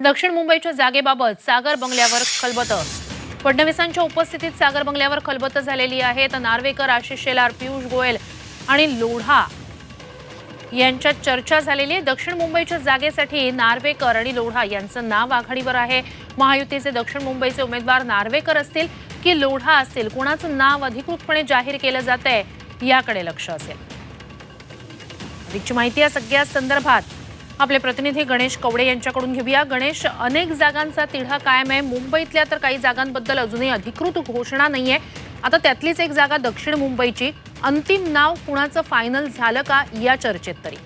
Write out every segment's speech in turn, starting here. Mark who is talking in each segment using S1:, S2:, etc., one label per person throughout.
S1: दक्षिण मुंबईच्या जागेबाबत सागर बंगल्यावर खलबत. फडणवीसांच्या उपस्थितीत सागर बंगल्यावर खलबत झालेली आहे तर नार्वेकर आशिष शेलार पियुष गोयल आणि लोढा यांच्यात चर्चा झालेली आहे. दक्षिण मुंबईच्या जागेसाठी नार्वेकर आणि लोढा यांचं नाव आघाडीवर आहे. महायुतीचे दक्षिण मुंबईचे उमेदवार नार्वेकर असतील की लोढा असतील? कोणाचं नाव अधिकृतपणे जाहीर केलं जात आहे याकडे लक्ष असेल. अधिकची माहिती या सगळ्या संदर्भात आपले प्रतिनिधी गणेश कवडे यांच्याकडून घेऊया. गणेश अनेक जागांचा तिढा कायम आहे. मुंबईतल्या तर काही जागांबद्दल अजूनही अधिकृत घोषणा नाहीये. आता त्यातलीच एक जागा दक्षिण मुंबईची. अंतिम नाव कुणाचं फायनल झालं का या चर्चेत तरी?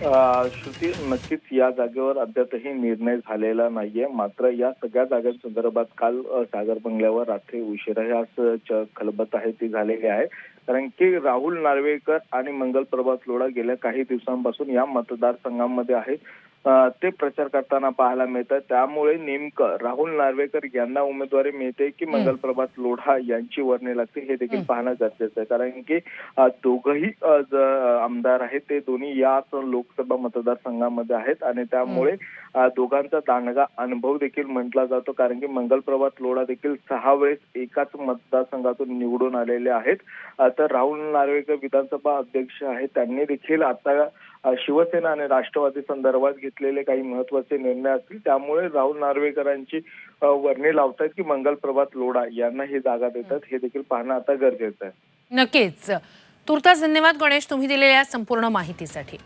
S2: श्रुती नक्कीच या जागेवर अद्यापही निर्णय झालेला नाहीये. मात्र या सगळ्या जागांसंदर्भात काल सागर बंगल्यावर रात्री उशिरा ह्याच खलबत आहे ती झालेली आहे. कारण की राहुल नार्वेकर आणि मंगल प्रभात लोढा गेल्या काही दिवसांपासून या मतदारसंघामध्ये आहेत. ते प्रचार करताना पाहायला मिळतात त्यामुळे नेमकं राहुल नार्वेकर यांना उमेदवारी मिळते की मंगल प्रभात लोढा यांची वर्णी लागते हे देखील. पाहणं गरजेचं आहे. कारण की दोघही आमदार आहेत ते दोन्ही याच लोकसभा मतदारसंघामध्ये आहेत आणि त्यामुळे दोघांचा दांडगा अनुभव देखील म्हटला जातो. कारण की मंगल प्रभात लोढा देखील सहा वेळेस एकाच मतदारसंघातून निवडून आलेले आहेत. तर राहुल नार्वेकर विधानसभा अध्यक्ष आहेत. त्यांनी देखील आता शिवसेना आणि राष्ट्रवादी संदर्भात घेतलेले काही महत्त्वाचे निर्णय असतील त्यामुळे राहुल नार्वेकरांची वर्णी लावतात की मंगल प्रभात लोढा यांना ही जागा देतात हे देखील पाहणं आता गरजेचं आहे.
S1: नक्कीच. तुर्तास धन्यवाद गणेश तुम्ही दिलेल्या संपूर्ण माहितीसाठी.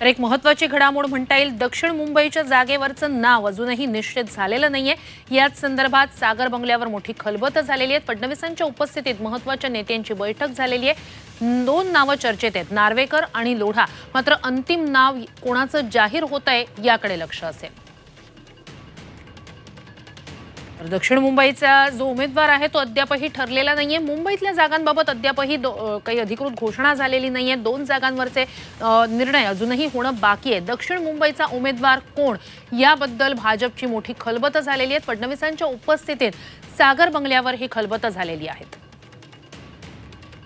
S1: तर एक महत्वाची घडामोड म्हणता येईल दक्षिण मुंबईच्या जागेवरचं नाव अजूनही निश्चित झालेलं नाहीये. याच संदर्भात सागर बंगल्यावर मोठी खलबत झालेली आहे फडणवीसांच्या उपस्थितीत महत्त्वाच्या नेत्यांची बैठक झालेली आहे. दोन नावं चर्चेत आहेत नार्वेकर आणि लोढा. मात्र अंतिम नाव कोणाचं जाहीर होत आहे याकडे लक्ष असेल. तर दक्षिण मुंबईचा जो उमेदवार आहे तो अद्यापही ठरलेला नाहीये. मुंबईतल्या जागांबाबत अद्यापही दो- काही अधिकृत घोषणा झालेली नाहीये. दोन जागांवरचे निर्णय अजूनही होणं बाकी आहे. दक्षिण मुंबईचा उमेदवार कोण? याबद्दल भाजपची मोठी खलबत झालेली आहेत. फडणवीसांच्या उपस्थितीत सागर बंगल्यावर ही खलबतं झालेली आहेत.